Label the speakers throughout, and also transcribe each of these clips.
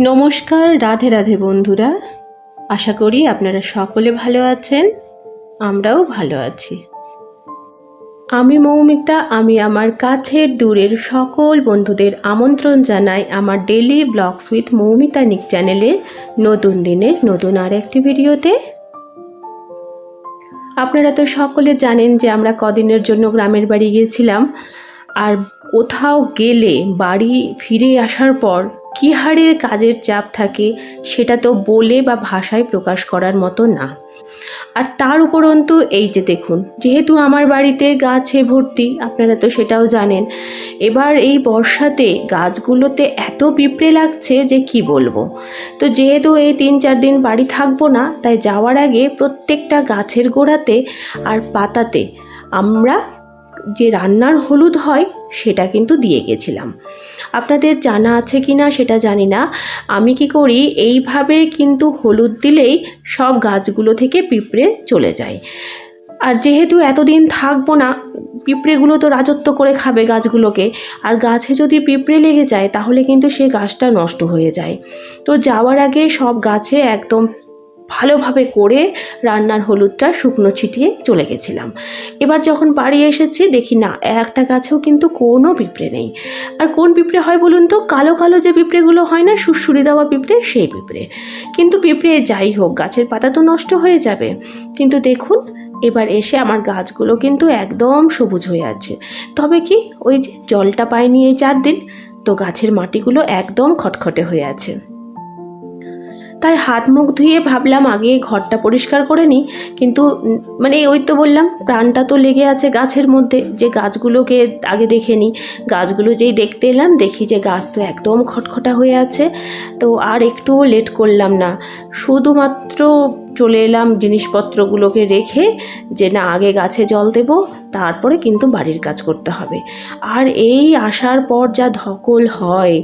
Speaker 1: নমস্কার, রাধে রাধে বন্ধুরা। আশা করি আপনারা সকলে ভালো আছেন, আমরাও ভালো আছি। আমি মৌমিতা, আমি আমার কাছের দূরের সকল বন্ধুদের আমন্ত্রণ জানাই আমার ডেলি ব্লগস উইথ মৌমিতা নিক চ্যানেলের নতুন দিনের নতুন আর একটি ভিডিওতে। আপনারা তো সকলে জানেন যে আমরা কদিনের জন্য গ্রামের বাড়ি গিয়েছিলাম, আর কোথাও গেলে, বাড়ি ফিরে আসার পর কী হারে কাজের চাপ থাকে সেটা তো বলে বা ভাষায় প্রকাশ করার মতো না। আর তার উপরন্তু এই যে দেখুন, যেহেতু আমার বাড়িতে গাছে ভর্তি, আপনারা তো সেটাও জানেন, এবার এই বর্ষাতে গাছগুলোতে এত পিঁপড়ে লাগছে যে কি বলব? তো যেহেতু এই তিন চার দিন বাড়ি থাকব না, তাই যাওয়ার আগে প্রত্যেকটা গাছের গোড়াতে আর পাতাতে আমরা যে রান্নার হলুদ হয়, সেটা কিন্তু দিয়ে গেছিলাম। আপনাদের জানা আছে কি না সেটা জানি না। আমি কি করি, এইভাবে কিন্তু হলুদ দিলেই সব গাছগুলো থেকে পিঁপড়ে চলে যায়। আর যেহেতু এতদিন থাকব না, পিঁপড়েগুলো তো রাজত্ব করে খাবে গাছগুলোকে। আর গাছে যদি পিঁপড়ে লেগে যায়, তাহলে কিন্তু সেই গাছটা নষ্ট হয়ে যায়। তো যাওয়ার আগে সব গাছে একদম ভালোভাবে করে রান্নার হলুদটা শুকনো ছিটিয়ে চলে গেছিলাম। এবার যখন বাড়ি এসেছি দেখি না, একটা গাছেও কিন্তু কোনো পিঁপড়ে নেই। আর কোন পিঁপড়ে হয় বলুন তো? কালো কালো যে পিঁপড়েগুলো হয় না সুরসুরি দেওয়া পিঁপড়ে, সেই পিঁপড়ে। কিন্তু পিঁপড়ে যাই হোক, গাছের পাতা তো নষ্ট হয়ে যাবে। কিন্তু দেখুন, এবার এসে আমার গাছগুলো কিন্তু একদম সবুজ হয়ে আছে। তবে কি, ওই যে জলটা পায়নি এই চার দিন, তো গাছের মাটিগুলো একদম খটখটে হয়ে আছে। তাই হাত মুখ ধুয়ে ভাবলাম আগে ঘরটা পরিষ্কার করে নিই। কিন্তু মানে ওই তো বললাম, প্রাণটা তো লেগে আছে গাছের মধ্যে। যে গাছগুলোকে আগে দেখে নিই। গাছগুলো যেই দেখতে এলাম, দেখি যে গাছ তো একদম খটখটা হয়ে আছে। তো আর একটুও লেট করলাম না। শুধুমাত্র চলে এলাম জিনিসপত্রগুলোকে রেখে যে না, আগে গাছে জল দেব তারপরে কিন্তু বাড়ির কাজ করতে হবে। আর এই আসার পর যা ধকল হয়,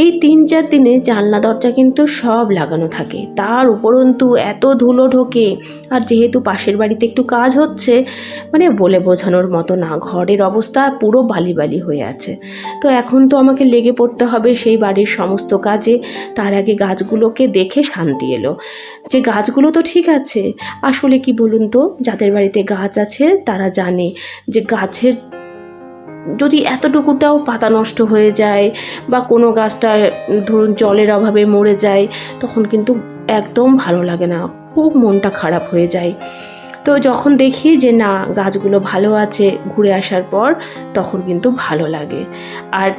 Speaker 1: এই তিন চার দিনে জানলা, দরজা কিন্তু সব লাগানো থাকে। তার উপরন্তু এত ধুলো ঢোকে, আর যেহেতু পাশের বাড়িতে একটু কাজ হচ্ছে মানে বলে বোঝানোর মতো না, ঘরের অবস্থা পুরো বালি বালি হয়ে আছে। তো এখন তো আমাকে লেগে পড়তে হবে সেই বাড়ির সমস্ত কাজে। তার আগে গাছগুলোকে দেখে শান্তি এলো। যে গাছগুলো তো ঠিক আছে, আসলে কি বলুন তো? যাদের বাড়িতে গাছ আছে, তারা জানে। যে গাছের যদি এতটুকুটাও পাতা নষ্ট হয়ে যায় বা কোনো গাছটা ধরুন জলের অভাবে মরে যায়, তখন কিন্তু একদম ভালো লাগে না। খুব মনটা খারাপ হয়ে যায়। তো যখন দেখি যে না, গাছগুলো ভালো আছে ঘুরে আসার পর, তখন কিন্তু ভালো লাগে। আর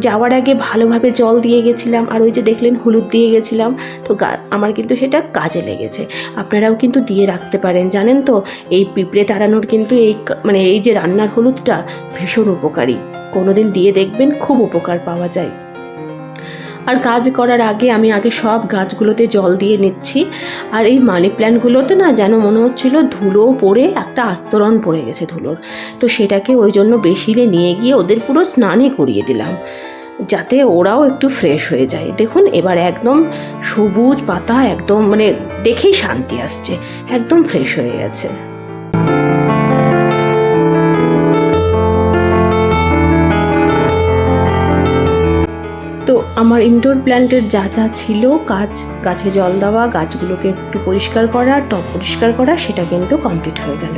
Speaker 1: যাওয়ার আগে ভালোভাবে জল দিয়ে গেছিলাম, আর ওই যে দেখলেন হলুদ দিয়ে গেছিলাম, তো আমার কিন্তু সেটা কাজে লেগেছে। আপনারাও কিন্তু দিয়ে রাখতে পারেন, জানেন তো? এই পিঁপড়ে তাড়ানোর কিন্তু এই মানে এই যে রান্নার হলুদটা ভীষণ উপকারী। কোনোদিন দিয়ে দেখবেন খুব উপকার পাওয়া যায়। আর কাজ করার আগে আমি আগে সব গাছগুলোতে জল দিয়ে নিচ্ছি। আর এই মানি প্ল্যান্টগুলোতে না যেন মনে হচ্ছিল ধুলো পড়ে একটা আস্তরণ পড়ে গেছে ধুলোর। তো সেটাকে ওই জন্য বেশিরে নিয়ে গিয়ে ওদের পুরো স্নানই করিয়ে দিলাম। যাতে ওরাও একটু ফ্রেশ হয়ে যায়। দেখুন, এবার একদম সবুজ পাতা, একদম মানে দেখেই শান্তি আসছে। একদম ফ্রেশ হয়ে গেছে। আমার ইনডোর প্ল্যান্টের যা যা ছিল, কাজ, গাছে জল দেওয়া, গাছগুলোকে একটু পরিষ্কার করা, টব পরিষ্কার করা, সেটা কিন্তু কমপ্লিট হয়ে গেল।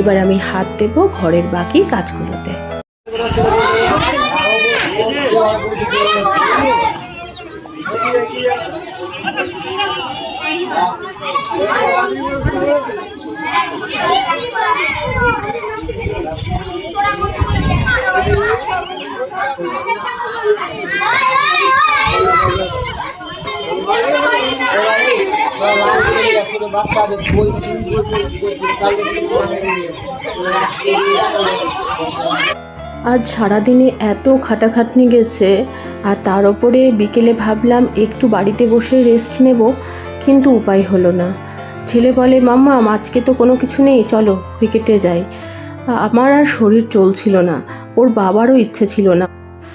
Speaker 1: এবার আমি হাত দেব ঘরের বাকি কাজগুলোতে। আজ সারাদিনে এত খাটাখাটনি গেছে, আর তার ওপরে বিকেলে ভাবলাম একটু বাড়িতে বসে রেস্ট নেব, কিন্তু উপায় হলো না। ছেলে বলে, মাম্মা, আজকে তো কোনো কিছু নেই, চলো ক্রিকেটে যাই। আমার আর শরীর চলছিল না, ওর বাবারও ইচ্ছে ছিল না।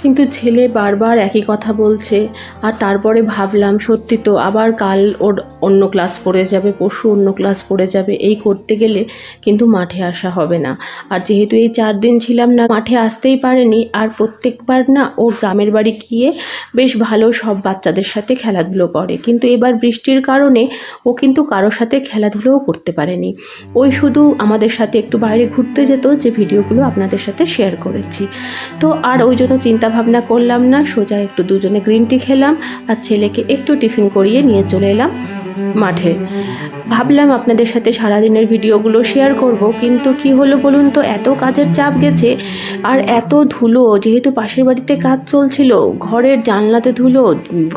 Speaker 1: কিন্তু ছেলে বারবার একই কথা বলছে। আর তারপরে ভাবলাম, সত্যি তো আবার কাল ওর অন্য ক্লাস পড়ে যাবে, পরশু অন্য ক্লাস পড়ে যাবে। এই করতে গেলে কিন্তু মাঠে আসা হবে না। আর যেহেতু এই চার দিন ছিলাম না, মাঠে আসতেই পারেনি। আর প্রত্যেকবার না ও গ্রামের বাড়ি গিয়ে বেশ ভালো সব বাচ্চাদের সাথে খেলাধুলো করে। কিন্তু এবার বৃষ্টির কারণে ও কিন্তু কারোর সাথে খেলাধুলোও করতে পারেনি। ওই শুধু আমাদের সাথে একটু বাইরে ঘুরতে যেত, যে ভিডিওগুলো আপনাদের সাথে শেয়ার করেছি। তো আর ওই জন্য চিন্তা ভাবনা করলাম না, সোজা একটু দুজনে গ্রিন টি খেলাম আর ছেলেকে একটু টিফিন করিয়ে নিয়ে চলে এলাম মাঠে। ভাবলাম আপনাদের সাথে সারাদিনের ভিডিওগুলো শেয়ার করব, কিন্তু কি হলো বলুন তো, এত কাজের চাপ গেছে আর এত ধুলো, যেহেতু পাশের বাড়িতে কাজ চলছিল, ঘরের জানলাতে ধুলো,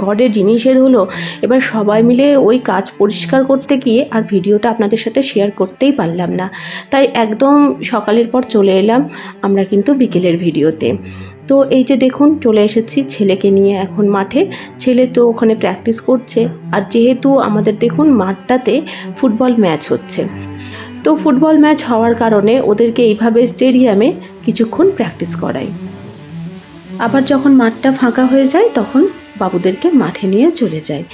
Speaker 1: ঘরের জিনিসে ধুলো, এবার সবাই মিলে ওই কাজ পরিষ্কার করতে গিয়ে আর ভিডিওটা আপনাদের সাথে শেয়ার করতেই পারলাম না। তাই একদম সকালের পর চলে এলাম আমরা কিন্তু বিকেলের ভিডিওতে। তো এই যে দেখুন, চলে এসেছি ছেলেকে নিয়ে এখন মাঠে। ছেলে তো ওখানে প্র্যাকটিস করছে। আর যেহেতু আমাদের দেখুন, মাঠটাতে ফুটবল ম্যাচ হচ্ছে। তো ফুটবল ম্যাচ হওয়ার কারণে ওদেরকে এইভাবে স্টেডিয়ামে কিছুক্ষণ প্র্যাকটিস করাই। আবার যখন মাঠটা ফাঁকা হয়ে যায়, তখন বাবুদেরকে মাঠে নিয়ে চলে যায়।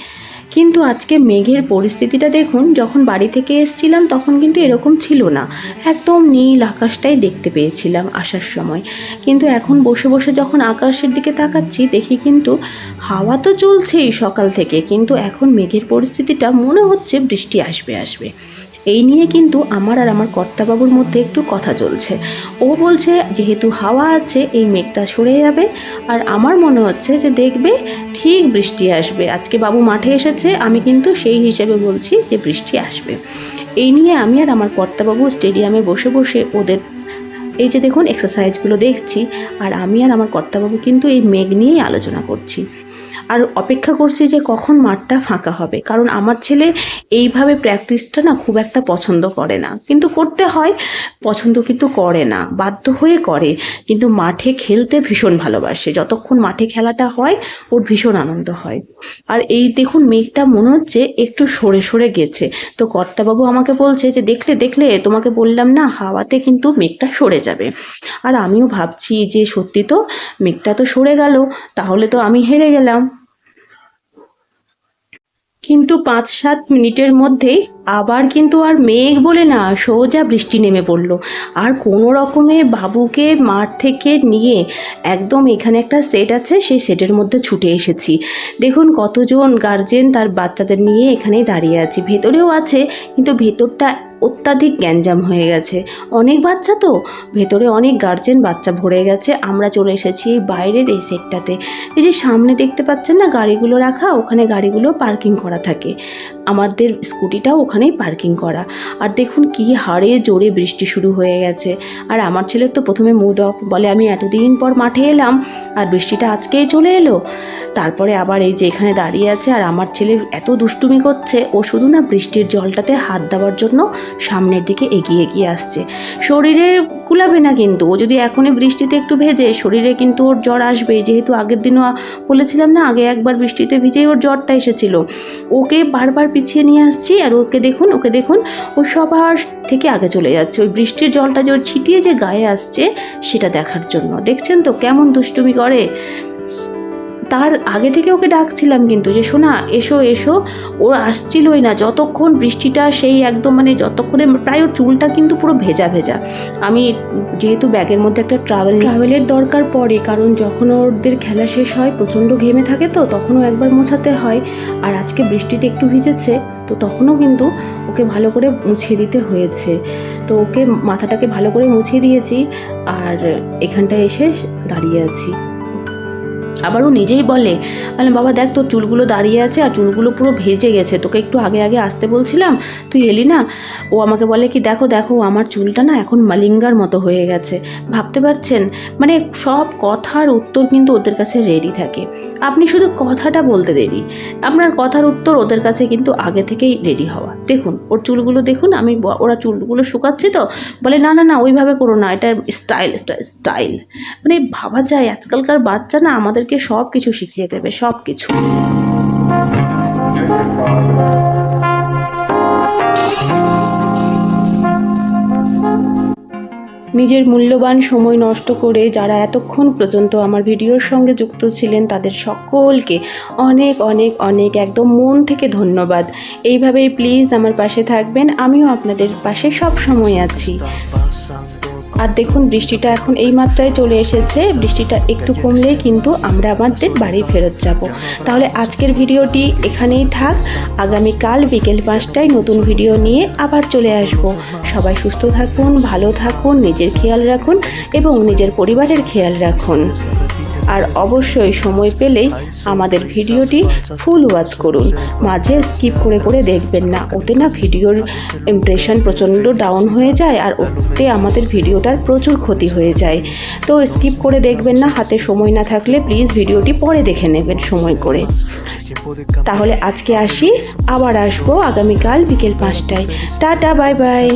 Speaker 1: কিন্তু আজকে মেঘের পরিস্থিতিটা দেখুন, যখন বাড়ি থেকে এসছিলাম তখন কিন্তু এরকম ছিল না। একদম নীল আকাশটাই দেখতে পেয়েছিলাম আসার সময়। কিন্তু এখন বসে বসে যখন আকাশের দিকে তাকাচ্ছি, দেখি কিন্তু হাওয়া তো চলছেই সকাল থেকে, কিন্তু এখন মেঘের পরিস্থিতিটা মনে হচ্ছে বৃষ্টি আসবে আসবে। এই নিয়ে কিন্তু আমার আর আমার কর্তাবাবুর মধ্যে একটু কথা চলছে। ও বলছে, যেহেতু হাওয়া আছে, এই মেঘটা সরে যাবে। আর আমার মনে হচ্ছে যে দেখবে ঠিক বৃষ্টি আসবে। আজকে বাবু মাঠে এসেছে, আমি কিন্তু সেই হিসেবে বলছি যে বৃষ্টি আসবে। এই নিয়ে আমি আর আমার কর্তাবাবু স্টেডিয়ামে বসে বসে ওদের, এই যে দেখুন এক্সারসাইজগুলো দেখছি। আর আমি আর আমার কর্তাবাবু কিন্তু এই মেঘ নিয়েই আলোচনা করছি। আর অপেক্ষা করছি যে কখন মাঠটা ফাঁকা হবে। কারণ আমার ছেলে এইভাবে প্র্যাকটিসটা না খুব একটা পছন্দ করে না। কিন্তু করতে হয়, পছন্দ কিন্তু করে না, বাধ্য হয়ে করে। কিন্তু মাঠে খেলতে ভীষণ ভালোবাসে। যতক্ষণ মাঠে খেলাটা হয়, ওর ভীষণ আনন্দ হয়। আর এই দেখুন মেঘটা মনে হচ্ছে একটু সরে সরে গেছে। তো কর্তাবাবু আমাকে বলছে যে, দেখলে দেখলে, তোমাকে বললাম না, হাওয়াতে কিন্তু মেঘটা সরে যাবে। আর আমিও ভাবছি যে, সত্যি তো, মেঘটা তো সরে গেল, তাহলে তো আমি হেরে গেলাম। কিন্তু পাঁচ সাত মিনিটের মধ্যেই আবার কিন্তু আর মেঘ বলে না সোজা বৃষ্টি নেমে পড়ল। আর কোনো রকমে বাবুকে মাঠ থেকে নিয়ে একদম এখানে একটা সেট আছে, সেই সেটের মধ্যে ছুটে এসেছি। দেখুন কতজন গার্জেন তার বাচ্চাদের নিয়ে এখানেই দাঁড়িয়ে আছি। ভেতরেও আছে, কিন্তু ভেতরটা অত্যাধিক গ্যাঞ্জাম হয়ে গেছে। অনেক বাচ্চা তো? ভেতরে অনেক গার্জেন বাচ্চা ভরে গেছে। আমরা চলে এসেছি এই বাইরের এই সেটটাতে এই যে সামনে দেখতে পাচ্ছেন না গাড়িগুলো রাখা? ওখানে গাড়িগুলো পার্কিং করা থাকে। আমাদের স্কুটিটাও ওখানেই পার্কিং করা। আর দেখুন কি হারে জোরে বৃষ্টি শুরু হয়ে গেছে। আর আমার ছেলের তো প্রথমে মুড অফ বলে আমি এতদিন পর মাঠে এলাম, আর বৃষ্টিটা আজকেই চলে এলো। তারপরে আবার এই যে এখানে দাঁড়িয়ে আছে, আর আমার ছেলের এত দুষ্টুমি করছে, ও শুধু না বৃষ্টির জলটাতে হাত দেওয়ার জন্য সামনের দিকে এগিয়ে এগিয়ে আসছে। শরীরে কুলাবে না কিন্তু। ও যদি এখনই বৃষ্টিতে একটু ভেজে, শরীরে কিন্তু ওর জ্বর আসবে যেহেতু আগের দিনও বলেছিলাম না, আগে একবার বৃষ্টিতে ভিজেই ওর জ্বরটা এসেছিল। ওকে বারবার পিছিয়ে নিয়ে আসছি আর ওকে দেখুন ওকে দেখুন, ও সবার থেকে আগে চলে যাচ্ছে। ওই বৃষ্টির জলটা যে ওর ছিটিয়ে যে গায়ে আসছে, সেটা দেখার জন্য। দেখছেন তো কেমন দুষ্টুমি করে? তার আগে থেকে ওকে ডাকছিলাম কিন্তু যে শোনা এসো এসো। ও আসছিলই না। যতক্ষণ বৃষ্টিটা সেই একদম মানে যতক্ষণে প্রায় ওর চুলটা কিন্তু পুরো ভেজা ভেজা। আমি যেহেতু ব্যাগের মধ্যে একটা ট্রাভেল ট্রাভেলের দরকার পড়ে, কারণ যখন ওদের খেলা শেষ হয়, প্রচণ্ড ঘেমে থাকে তো, তখনও একবার মোছাতে হয়। আর আজকে বৃষ্টিতে একটু ভিজেছে, তো তখনও কিন্তু ওকে ভালো করে মুছিয়ে দিতে হয়েছে। তো ওকে মাথাটাকে ভালো করে মুছিয়ে দিয়েছি, আর এখানটায় এসে দাঁড়িয়ে আছি। আবার ও নিজেই বলে বলে বাবা, দেখ তোর চুলগুলো দাঁড়িয়ে আছে আর চুলগুলো পুরো ভেজে গেছে। তোকে একটু আগে আগে আসতে বলছিলাম, তুই এলি না? ও আমাকে বলে কি, দেখো দেখো, আমার চুলটা না এখন মালিঙ্গার মতো হয়ে গেছে। ভাবতে পারছেন? মানে সব কথার উত্তর কিন্তু ওদের কাছে রেডি থাকে। আপনি শুধু কথাটা বলতে দেরি। আপনার কথার উত্তর ওদের কাছে কিন্তু আগে থেকেই রেডি হওয়া। দেখুন, ওর চুলগুলো দেখুন, আমি ওরা চুলগুলো শুকাচ্ছি তো। বলে, না না না, ওইভাবে করো না, এটা স্টাইল স্টাইল মানে ভাবা যায়, আজকালকার বাচ্চা না আমাদেরকে সব কিছু শিখিয়ে দেবে, সব কিছু। নিজের মূল্যবান সময় নষ্ট করে যারা এতক্ষণ পর্যন্ত আমার ভিডিওর সঙ্গে যুক্ত ছিলেন, তাদের সকলকে অনেক অনেক অনেক একদম মন থেকে ধন্যবাদ। এইভাবেই প্লিজ আমার পাশে থাকবেন, আমিও আপনাদের পাশে সব সময় আছি। আর দেখুন, বৃষ্টিটা এখন এই মাত্রায় চলে এসেছে। বৃষ্টিটা একটু কমলে কিন্তু আমরা আমাদের বাড়ি ফেরত যাব। তাহলে আজকের ভিডিওটি এখানেই থাক। আগামীকাল বিকেল পাঁচটায় নতুন ভিডিও নিয়ে আবার চলে আসব। সবাই সুস্থ থাকুন, ভালো থাকুন, নিজের খেয়াল রাখুন এবং নিজের পরিবারের খেয়াল রাখুন। আর অবশ্যই সময় পেলেই আমাদের ভিডিওটি ফুল ওয়াচ করুন। মাঝে স্কিপ করে করে দেখবেন না। ওতে না ভিডিওর ইমপ্রেশন প্রচণ্ড ডাউন হয়ে যায় আর ওতে আমাদের ভিডিওটার প্রচুর ক্ষতি হয়ে যায়। তো স্কিপ করে দেখবেন না, হাতে সময় না থাকলে প্লিজ ভিডিওটি পরে দেখে নেবেন সময় করে। তাহলে আজকে আসি, আবার আসব আগামীকাল বিকেল পাঁচটায়। Tata bye bye